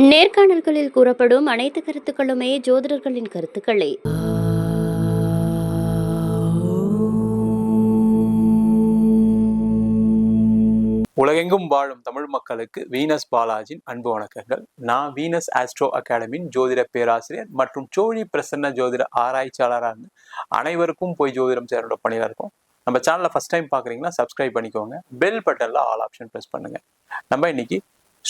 நேர்காணல்களில் கூறப்படும் அனைத்து கருத்துக்களுமே ஜோதிடர்களின் கருத்துக்களே. உலகெங்கும் வாழும் தமிழ் மக்களுக்கு வீனஸ் பாலாஜின் அன்பு வணக்கங்கள். நான் வீனஸ் ஆஸ்ட்ரோ அகாடமியின் ஜோதிட பேராசிரியர் மற்றும் சோழி பிரசன்ன ஜோதிட ஆராய்ச்சியாளராக இருந்து அனைவருக்கும் போய் ஜோதிடம் சேரோட பணியில் இருக்கும். நம்ம சேனலை ஃபஸ்ட் டைம் பார்க்குறீங்கன்னா சப்ஸ்கிரைப் பண்ணிக்கோங்க. பெல் பட்டனில் ஆல் ஆப்ஷன் ப்ரெஸ் பண்ணுங்க. நம்ம இன்னைக்கு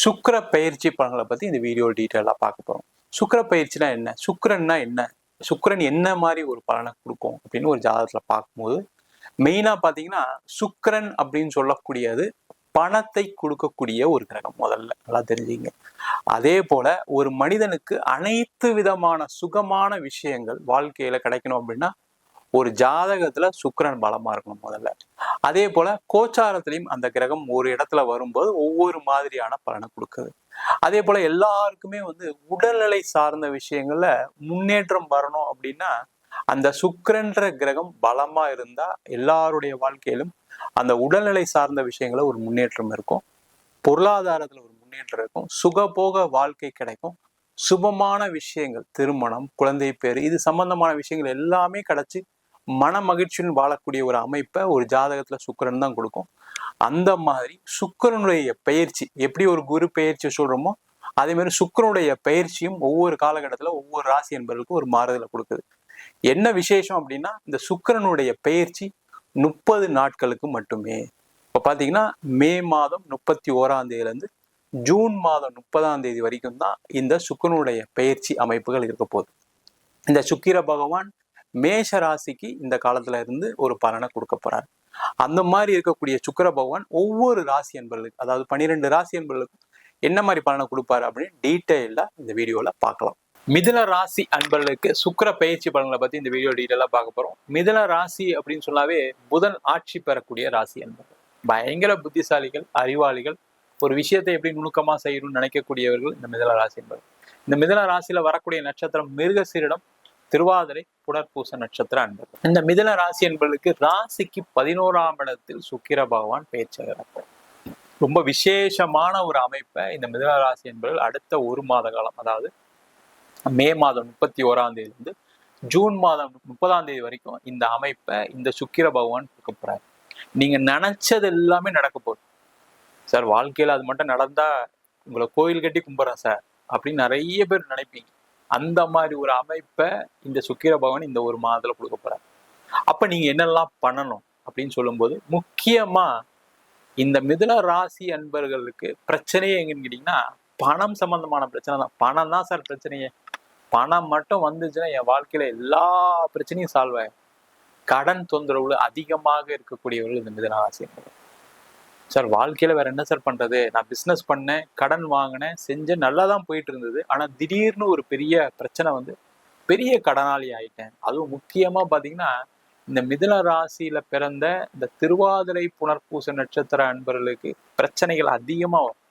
சுக்கர பயிற்சி பலன்களை பற்றி இந்த வீடியோ டீட்டெயிலாக பார்க்க போகிறோம் சுக்கர பயிற்சினா என்ன? சுக்கரன்னா என்ன? சுக்கரன் என்ன மாதிரி ஒரு பலனை கொடுக்கும் அப்படின்னு ஒரு ஜாதகத்தில் பார்க்கும்போது மெயினாக பார்த்தீங்கன்னா சுக்கரன் அப்படின்னு சொல்லக்கூடியது பணத்தை கொடுக்கக்கூடிய ஒரு கிரகம் முதல்ல. நல்லா தெரிஞ்சுங்க. அதே போல ஒரு மனிதனுக்கு அனைத்து விதமான சுகமான விஷயங்கள் வாழ்க்கையில கிடைக்கணும் அப்படின்னா ஒரு ஜாதகத்துல சுக்கரன் பலமா இருக்கணும் முதல்ல. அதே போல கோச்சாரத்திலையும் அந்த கிரகம் ஒரு இடத்துல வரும்போது ஒவ்வொரு மாதிரியான பலனை கொடுக்குது. அதே போல எல்லாருக்குமே வந்து உடல்நிலை சார்ந்த விஷயங்கள்ல முன்னேற்றம் வரணும் அப்படின்னா அந்த சுக்கரன்ற கிரகம் பலமா இருந்தா எல்லாருடைய வாழ்க்கையிலும் அந்த உடல்நிலை சார்ந்த விஷயங்கள ஒரு முன்னேற்றம் இருக்கும். பொருளாதாரத்துல ஒரு முன்னேற்றம் இருக்கும். சுகபோக வாழ்க்கை கிடைக்கும். சுபமான விஷயங்கள் திருமணம் குழந்தை பேர் இது சம்பந்தமான விஷயங்கள் எல்லாமே கிடைச்சி மன மகிழ்ச்சியுடன் வாழக்கூடிய ஒரு அமைப்பை ஒரு ஜாதகத்துல சுக்கிரன் தான் கொடுக்கும். அந்த மாதிரி சுக்கிரனுடைய பயிற்சி எப்படி ஒரு குரு பயிற்சி சொல்றோமோ அதே மாதிரி சுக்கிரனுடைய பயிற்சியும் ஒவ்வொரு காலகட்டத்துல ஒவ்வொரு ராசி என்பவர்களுக்கும் ஒரு மாறுதலை கொடுக்குது. என்ன விசேஷம் அப்படின்னா இந்த சுக்கிரனுடைய பயிற்சி முப்பது நாட்களுக்கு மட்டுமே. இப்போ பார்த்தீங்கன்னா மே மாதம் முப்பத்தி ஓராம் தேதியிலேருந்து ஜூன் மாதம் முப்பதாம் தேதி வரைக்கும் தான் இந்த சுக்கிரனுடைய பயிற்சி அமைப்புகள் இருக்க போகுது. இந்த சுக்கிர பகவான் மேஷ ராசிக்கு இந்த காலத்துல இருந்து ஒரு பலனை கொடுக்க போறாரு. அந்த மாதிரி இருக்கக்கூடிய சுக்கர பகவான் ஒவ்வொரு ராசி என்பர்களுக்கு அதாவது பன்னிரெண்டு ராசி என்பர்களுக்கும் என்ன மாதிரி பலனை கொடுப்பாரு அப்படின்னு டீட்டெயிலா இந்த வீடியோல பார்க்கலாம். மிதன ராசி அன்பர்களுக்கு சுக்கிர பயிற்சி பலன்களை பத்தி இந்த வீடியோ டீட்டெயிலா பார்க்க போறோம். மிதன ராசி அப்படின்னு சொன்னாவே புதன் ஆட்சி பெறக்கூடிய ராசி அன்பர்கள் பயங்கர புத்திசாலிகள் அறிவாளிகள். ஒரு விஷயத்தை எப்படி நுணுக்கமா செய்யணும்னு நினைக்கக்கூடியவர்கள் இந்த மிதன ராசி என்பர்கள் இந்த மிதன ராசியில வரக்கூடிய நட்சத்திரம் மிருகசீரிடம் திருவாதிரை புனர்பூச நட்சத்திர அன்பர்கள். இந்த மிதன ராசி என்பர்களுக்கு ராசிக்கு பதினோராம் இடத்தில் சுக்கிர பகவான் பேச்சாகிறார். ரொம்ப விசேஷமான ஒரு அமைப்பை இந்த மிதன ராசி என்பர்கள் அடுத்த ஒரு மாத காலம் அதாவது மே மாதம் முப்பத்தி ஓராம் தேதியிலிருந்து ஜூன் மாதம் முப்பதாம் தேதி வரைக்கும் இந்த அமைப்பை இந்த சுக்கிர பகவான் கொடுக்க போறாரு. நீங்க நினைச்சது எல்லாமே நடக்க போகுது. சார் வாழ்க்கையில அது மட்டும் நடந்தா உங்களை கோயில் கட்டி கும்பிட்றேன் சார் அப்படின்னு நிறைய பேர் நினைப்பீங்க. அந்த மாதிரி ஒரு அமைப்பை இந்த சுக்கிர பகவான் இந்த ஒரு மாதத்துல கொடுக்க போறார். அப்ப நீங்க என்னெல்லாம் பண்ணணும் அப்படின்னு சொல்லும்போது முக்கியமா இந்த மிதுன ராசி அன்பர்களுக்கு பிரச்சனையே எங்கன்னு கேட்டீங்கன்னா பணம் சம்பந்தமான பிரச்சனை தான். பணம் தான் சார் பிரச்சனையே. பணம் மட்டும் வந்துச்சுன்னா என் வாழ்க்கையில எல்லா பிரச்சனையும் சால்வ் ஆகும் கடன் தொந்தரவுல அதிகமாக இருக்கக்கூடியவர்கள் இந்த மிதுன ராசி அன்பர்கள். சார் வாழ்க்கையில வேற என்ன சார் பண்றது? நான் பிசினஸ் பண்ணேன் கடன் வாங்கினேன் செஞ்சேன் நல்லா தான் போயிட்டு இருந்தது ஆனா திடீர்னு ஒரு பெரிய பிரச்சனை வந்து பெரிய கடனாளி ஆயிட்டேன். அதுவும் முக்கியமா பாத்தீங்கன்னா இந்த மிதுன ராசியில பிறந்த இந்த திருவாதிரை புனர்பூச நட்சத்திர அன்பர்களுக்கு பிரச்சனைகள் அதிகமா வரும்.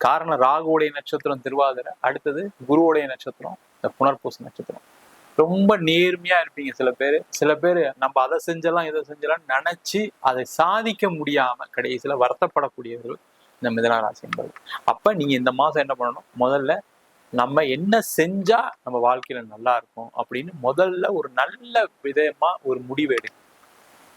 காரணம் ராகுவுடைய நட்சத்திரம் திருவாதிரை. அடுத்தது குருவுடைய நட்சத்திரம் இந்த புனர்பூச நட்சத்திரம். ரொம்ப நேர்மையா இருப்பீங்க சில பேர். சில பேர் நம்ம அதை செஞ்சலாம் இதை செஞ்சலாம் நினைச்சு அதை சாதிக்க முடியாம கடைசியில வருத்தப்படக்கூடியவர்கள் இந்த மிதன ராசி என்பது அப்ப நீங்க இந்த மாசம் என்ன பண்ணணும்? முதல்ல நம்ம என்ன செஞ்சா நம்ம வாழ்க்கையில நல்லா இருக்கும் அப்படின்னு முதல்ல ஒரு நல்ல விதமா ஒரு முடிவு எடுங்க.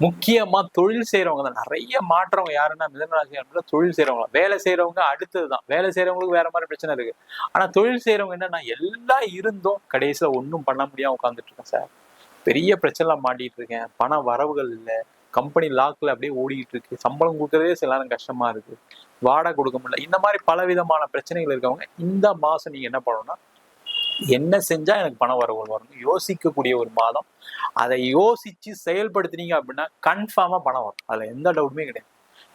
முக்கியமா தொழில் செய்யறவங்க தான். நிறைய மாற்றவங்க யாருன்னா மிதனராசி என்பது தொழில் செய்யறவங்க வேலை செய்யறவங்க அடுத்தது தான் வேலை செய்யறவங்களுக்கு வேற மாதிரி பிரச்சனை இருக்கு. ஆனா தொழில் செய்யறவங்க என்னன்னா எல்லாம் இருந்தும் கடைசியில ஒன்றும் பண்ண முடியாம உட்காந்துட்டு இருக்கேன் சார். பெரிய பிரச்சனை மாட்டிட்டு இருக்கேன். பண வரவுகள் இல்லை. கம்பெனி லாக்ல அப்படியே ஓடிட்டு இருக்கு. சம்பளம் கொடுக்கறதே சில நேரம் கஷ்டமா இருக்கு. வாடகை கொடுக்க முடியல. இந்த மாதிரி பல விதமான பிரச்சனைகள் இருக்கவங்க இந்த மாசம் நீங்க என்ன பண்ணணும்னா என்ன செஞ்சா எனக்கு பணம் வரவு வரணும்? யோசிக்கக்கூடிய ஒரு மாதம். அதை யோசிச்சு செயல்படுத்தினீங்க அப்படின்னா கன்ஃபார்மா பணம் வரும். அதுல எந்த டவுட்டுமே கிடையாது.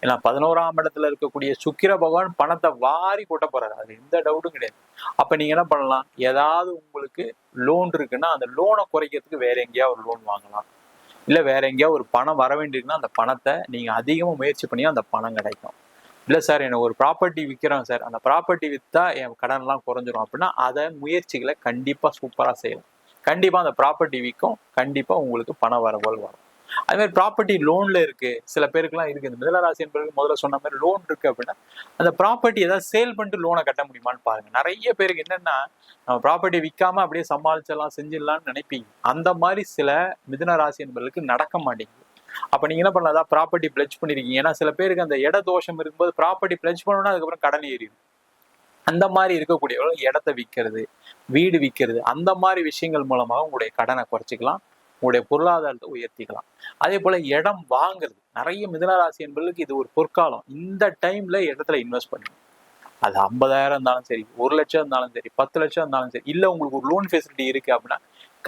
ஏன்னா பதினோராம் இடத்துல இருக்கக்கூடிய சுக்கிர பகவான் பணத்தை வாரி கொட்ட போறாரு. அது எந்த டவுட்டும் கிடையாது. அப்ப நீங்க என்ன பண்ணலாம்? ஏதாவது உங்களுக்கு லோன் இருக்குன்னா அந்த லோனை குறைக்கிறதுக்கு வேற எங்கேயா ஒரு லோன் வாங்கலாம். இல்ல வேற எங்கேயா ஒரு பணம் வர வேண்டியிருக்குன்னா அந்த பணத்தை நீங்க அதிகமா முயற்சி பண்ணி அந்த பணம் கிடைக்கும். இல்லை சார் எனக்கு ஒரு ப்ராப்பர்ட்டி விற்கிறோம் சார். அந்த ப்ராப்பர்ட்டி விற்றா என் கடன்லாம் குறைஞ்சிரும் அப்படின்னா அதை முயற்சிகளை கண்டிப்பாக சூப்பராக செய்யலாம். கண்டிப்பாக அந்த ப்ராப்பர்ட்டி விற்கும் கண்டிப்பாக உங்களுக்கு பண வரவுகள் வரும். அதே மாதிரி ப்ராப்பர்ட்டி லோனில் இருக்குது சில பேருக்குலாம் இருக்குது இந்த மிதனராசி என்பது முதல்ல சொன்ன மாதிரி லோன் இருக்குது அப்படின்னா அந்த ப்ராப்பர்ட்டி ஏதாவது சேல் பண்ணிட்டு லோனை கட்ட முடியுமான்னு பாருங்கள் நிறைய பேருக்கு என்னென்னா நம்ம ப்ராப்பர்ட்டி விற்காம அப்படியே சமாளிச்சிடலாம் செஞ்சிடலாம்னு நினைப்பீங்க. அந்த மாதிரி சில மிதுன ராசி என்பதற்கு நடக்க மாட்டேங்குது. அப்ப நீங்க என்ன பண்ணலாம்? அதான் ப்ராப்பர்ட்டி பிளட்ஜ் பண்ணிருக்கீங்க. ஏன்னா சில பேருக்கு அந்த இட தோஷம் இருக்கும்போது ப்ராப்பர்ட்டி பிளட்ஜ் பண்ணணும்னா அதுக்கப்புறம் கடன் ஏறிடும். அந்த மாதிரி இருக்கக்கூடியவர்கள் இடத்த விற்கிறது வீடு விற்கிறது அந்த மாதிரி விஷயங்கள் மூலமாக உங்களுடைய கடனை குறைச்சிக்கலாம். உங்களுடைய பொருளாதாரத்தை உயர்த்திக்கலாம். அதே போல இடம் வாங்குறது. நிறைய மிதனராசி என்பதற்கு இது ஒரு பொற்காலம். இந்த டைம்ல இடத்துல இன்வெஸ்ட் பண்ணுங்க. அது ஐம்பதாயிரம் இருந்தாலும் சரி ஒரு லட்சம் இருந்தாலும் சரி பத்து லட்சம் இருந்தாலும் சரி இல்லை உங்களுக்கு ஒரு லோன் ஃபெசிலிட்டி இருக்கு அப்படின்னா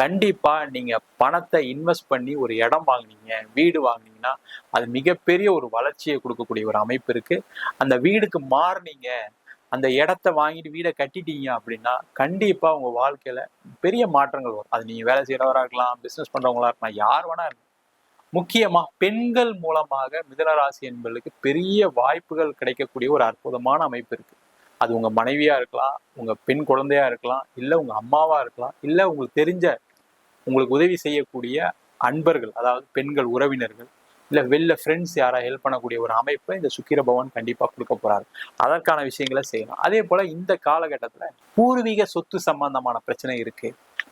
கண்டிப்பாக நீங்கள் பணத்தை இன்வெஸ்ட் பண்ணி ஒரு இடம் வாங்குனீங்க வீடு வாங்குனீங்கன்னா அது மிகப்பெரிய ஒரு வளர்ச்சியை கொடுக்கக்கூடிய ஒரு அமைப்பு இருக்கு. அந்த வீடுக்கு மாறுனீங்க அந்த இடத்த வாங்கிட்டு வீடை கட்டிட்டீங்க அப்படின்னா கண்டிப்பாக உங்கள் வாழ்க்கையில பெரிய மாற்றங்கள் வரும். அது நீங்கள் வேலை செய்கிறவராக இருக்கலாம் பிஸ்னஸ் பண்றவங்களா இருக்கலாம் யார் வேணா இருக்கலாம். முக்கியமா பெண்கள் மூலமாக மிதனராசி என்பவர்களுக்கு பெரிய வாய்ப்புகள் கிடைக்கக்கூடிய ஒரு அற்புதமான அமைப்பு இருக்கு. அது உங்க மனைவியா இருக்கலாம் உங்க பெண் குழந்தையா இருக்கலாம் இல்ல உங்க அம்மாவா இருக்கலாம் இல்ல உங்களுக்கு தெரிஞ்ச உங்களுக்கு உதவி செய்யக்கூடிய அன்பர்கள் அதாவது பெண்கள் உறவினர்கள் இல்ல வெளில ஃப்ரெண்ட்ஸ் யாரா ஹெல்ப் பண்ணக்கூடிய ஒரு அமைப்பை இந்த சுக்கிர பவன் கண்டிப்பா கொடுக்க போறாரு. அதற்கான விஷயங்களை செய்யலாம் அதே போல இந்த காலகட்டத்துல பூர்வீக சொத்து சம்பந்தமான பிரச்சனை இருக்கு.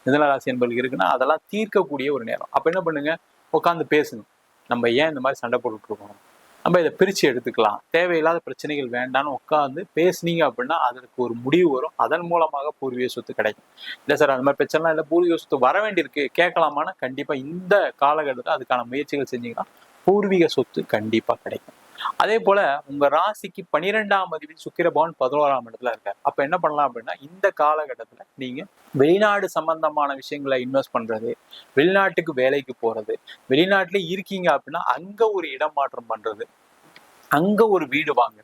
மிதனராசி என்பது இருக்குன்னா அதெல்லாம் தீர்க்கக்கூடிய ஒரு நேரம். அப்ப என்ன பண்ணுங்க? உட்காந்து பேசணும். நம்ம ஏன் இந்த மாதிரி சண்டை போட்டுட்ருக்கோம் நம்ம இதை பிரித்து எடுத்துக்கலாம். தேவையில்லாத பிரச்சனைகள் வேண்டாம்னு உட்காந்து பேசுனீங்க அப்படின்னா அதற்கு ஒரு முடிவு வரும். அதன் மூலமாக பூர்வீக சொத்து கிடைக்கும். இல்லை சார் அந்த மாதிரி பிரச்சனைலாம் இல்லை. பூர்வீக சொத்து வர வேண்டியிருக்கு. கேட்கலாமான்னா கண்டிப்பாக இந்த காலகட்டத்தில் அதுக்கான முயற்சிகள் செஞ்சீங்கன்னா பூர்வீக சொத்து கண்டிப்பாக கிடைக்கும். அதே போல உங்க ராசிக்கு பனிரெண்டாம் அதிபதி சுக்கிர பகவான் பதினோராம் இடத்துல இருக்காரு. அப்ப என்ன பண்ணலாம் அப்படின்னா இந்த காலகட்டத்துல நீங்க வெளிநாடு சம்பந்தமான விஷயங்களை இன்வெஸ்ட் பண்றது வெளிநாட்டுக்கு வேலைக்கு போறது வெளிநாட்டுல இருக்கீங்க அப்படின்னா அங்க ஒரு இடம் மாற்றம் பண்றது அங்க ஒரு வீடு வாங்குறது.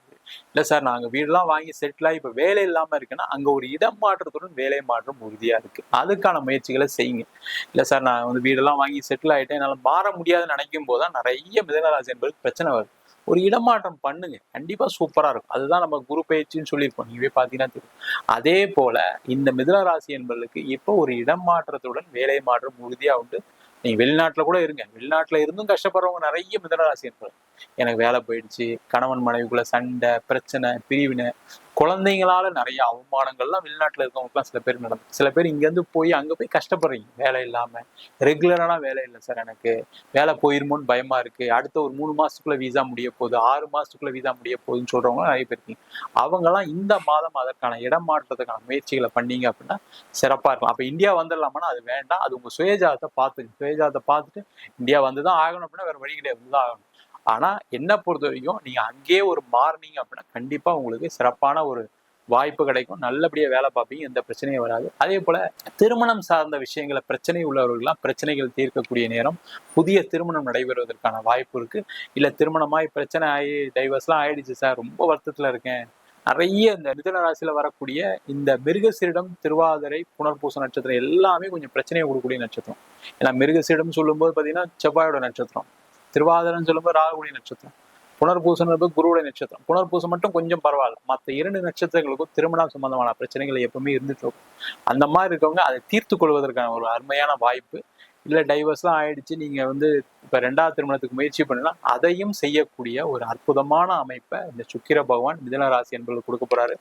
இல்ல சார் நாங்க வீடெல்லாம் வாங்கி செட்டில் ஆகி இப்ப வேலை இல்லாம இருக்குன்னா அங்க ஒரு இடம் மாற்றத்துடன் வேலை மாற்றம் உறுதியா இருக்கு. அதுக்கான முயற்சிகளை செய்யுங்க. இல்ல சார் நான் வந்து வீடெல்லாம் வாங்கி செட்டில் ஆகிட்டேன் என்னால மாற முடியாதுன்னு நினைக்கும் போதுதான் நிறைய மிதனராசி என்பது பிரச்சனை வருது. ஒரு இடமாற்றம் பண்ணுங்க. கண்டிப்பா சூப்பரா இருக்கும். அதுதான் நம்ம குரு பயிற்சின்னு சொல்லியிருப்போம். நீவே பாத்தீங்கன்னா தெரியும். அதே போல இந்த மிதுன ராசி என்பதற்கு இப்போ ஒரு இடம் மாற்றத்துடன் வேலை மாற்றம் உறுதியா உண்டு. நீங்க வெளிநாட்டுல கூட இருங்க. வெளிநாட்டுல இருந்தும் கஷ்டப்படுறவங்க நிறைய மிதுன ராசி என்பது எனக்கு வேலை போயிடுச்சு. கணவன் மனைவிக்குள்ள சண்டை பிரச்சனை பிரிவினை குழந்தைங்களால நிறைய அவமானங்கள்லாம் வெளிநாட்டில் இருக்கவங்களுக்குலாம் சில பேர் நடந்து சில பேர் இங்கேருந்து போய் அங்கே போய் கஷ்டப்படுறீங்க. வேலை இல்லாமல் ரெகுலரான வேலை இல்லை சார் எனக்கு. வேலை போயிருமோன்னு பயமா இருக்கு. அடுத்த ஒரு மூணு மாசத்துக்குள்ள வீசா முடிய போகுது. ஆறு மாசத்துக்குள்ள வீசா முடிய போகுதுன்னு சொல்றவங்க நிறைய பேர் இருக்கீங்க. அவங்கெல்லாம் இந்த மாதம் அதற்கான இடம் மாற்றத்துக்கான முயற்சிகளை பண்ணீங்க அப்படின்னா சிறப்பாக இருக்கலாம். அப்போ இந்தியா வந்துடலாமான்னா அது வேண்டாம். அது உங்கள் சுயஜாதத்தை பார்த்துங்க சுயஜாதத்தை பார்த்துட்டு இந்தியா வந்து தான் ஆகணும் அப்படின்னா வேறு வழி கிடையாது. தான் ஆகணும் ஆனா என்ன பொறுத்த வரைக்கும் நீங்கள் அங்கேயே ஒரு மாறினீங்க அப்படின்னா கண்டிப்பா உங்களுக்கு சிறப்பான ஒரு வாய்ப்பு கிடைக்கும். நல்லபடியாக வேலை பார்ப்பீங்க எந்த பிரச்சனையும் வராது. அதே போல திருமணம் சார்ந்த விஷயங்களை பிரச்சனை உள்ளவர்கள்லாம் பிரச்சனைகள் தீர்க்கக்கூடிய நேரம் புதிய திருமணம் நடைபெறுவதற்கான வாய்ப்பு இருக்கு. இல்லை திருமணமாய் பிரச்சனை ஆகி டைவர்ஸ்லாம் ஆயிடுச்சு சார் ரொம்ப வருத்தத்துல இருக்கேன். நிறைய இந்த மிதன ராசியில் வரக்கூடிய இந்த மிருகசீரிடம் திருவாதிரை புனர்பூச நட்சத்திரம் எல்லாமே கொஞ்சம் பிரச்சனையை கொடுக்கக்கூடிய நட்சத்திரம். ஏன்னா மிருகசீரிடம் சொல்லும்போது பாத்தீங்கன்னா செவ்வாயோட நட்சத்திரம். திருவாதிரன்னு சொல்லும்போது ராகுடி நட்சத்திரம். புனர்பூசம் குருவுடைய நட்சத்திரம். புனர்பூசம் மட்டும் கொஞ்சம் பரவாயில்ல. மற்ற இரண்டு நட்சத்திரங்களுக்கும் திருமணம் சம்பந்தமான பிரச்சனைகள் எப்பவுமே இருந்துட்டு இருக்கும். அந்த மாதிரி இருக்கவங்க அதை தீர்த்து கொள்வதற்கான ஒரு அருமையான வாய்ப்பு. இல்லை டைவர்ஸ்லாம் ஆயிடுச்சு. நீங்கள் வந்து இப்போ ரெண்டாவது திருமணத்துக்கு முயற்சி பண்ணலாம் அதையும் செய்யக்கூடிய ஒரு அற்புதமான அமைப்பை இந்த சுக்கிர பகவான் மிதன ராசி என்பது கொடுக்க போறாரு.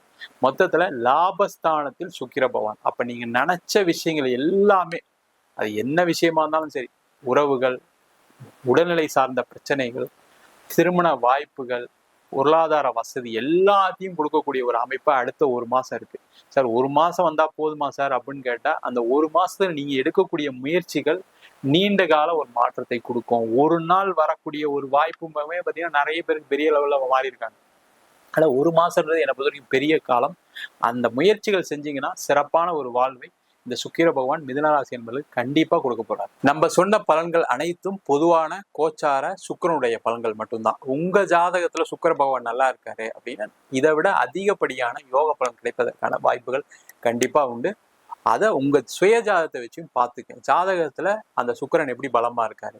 மொத்தத்தில் லாபஸ்தானத்தில் சுக்கிர பகவான். அப்போ நீங்கள் நினச்ச விஷயங்கள் எல்லாமே அது என்ன விஷயமா இருந்தாலும் சரி உறவுகள் உடல்நிலை சார்ந்த பிரச்சனைகள் திருமண வாய்ப்புகள் பொருளாதார வசதி எல்லாத்தையும் கொடுக்கக்கூடிய ஒரு அமைப்பா அடுத்த ஒரு மாசம் இருக்கு. சார் ஒரு மாசம் வந்தா போதுமா சார் அப்படின்னு கேட்டா அந்த ஒரு மாசத்துல நீங்க எடுக்கக்கூடிய முயற்சிகள் நீண்ட கால ஒரு மாற்றத்தை கொடுக்கும். ஒரு நாள் வரக்கூடிய ஒரு வாய்ப்புமே பார்த்தீங்கன்னா நிறைய பேருக்கு பெரிய லெவல்ல மாறி இருக்காங்க. ஆனா ஒரு மாசம்ன்றது என்னை பொறுத்த வரைக்கும் பெரிய காலம். அந்த முயற்சிகள் செஞ்சீங்கன்னா சிறப்பான ஒரு வாழ்வை இந்த சுக்கிர பகவான் மிதுனராசி என்பது கண்டிப்பா கொடுக்க போறாரு. நம்ம சொன்ன பலன்கள் அனைத்தும் பொதுவான கோச்சார சுக்கிரனுடைய பலன்கள் மட்டும்தான். உங்க ஜாதகத்துல சுக்கிர பகவான் நல்லா இருக்காரு அப்படின்னா இதை விட அதிகப்படியான யோக பலன் கிடைப்பதற்கான வாய்ப்புகள் கண்டிப்பா உண்டு. அதை உங்க சுய ஜாதகத்தை வச்சும் பார்த்துக்க ஜாதகத்துல அந்த சுக்கிரன் எப்படி பலமா இருக்காரு?